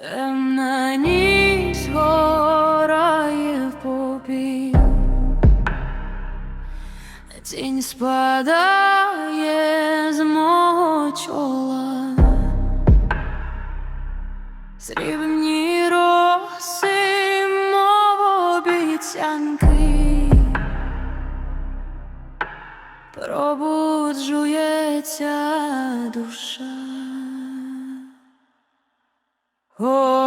Темна ніч згорає в попі, тінь спадає з мого чола, срібні роси, мов обіцянки, пробуджується душа. Oh.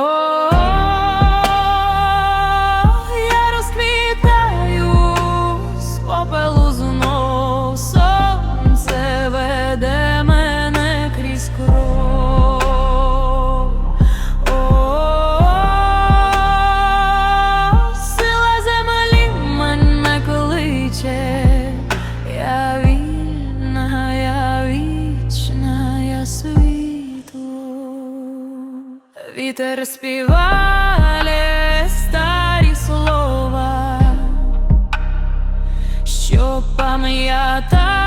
Вітер співає старі слова, що пам'ятає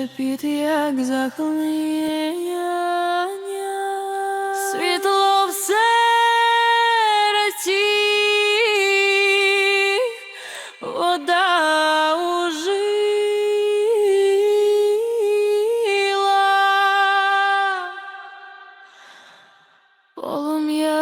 шепіт, як захлиняння світло в серці, вода ужила, полум'я.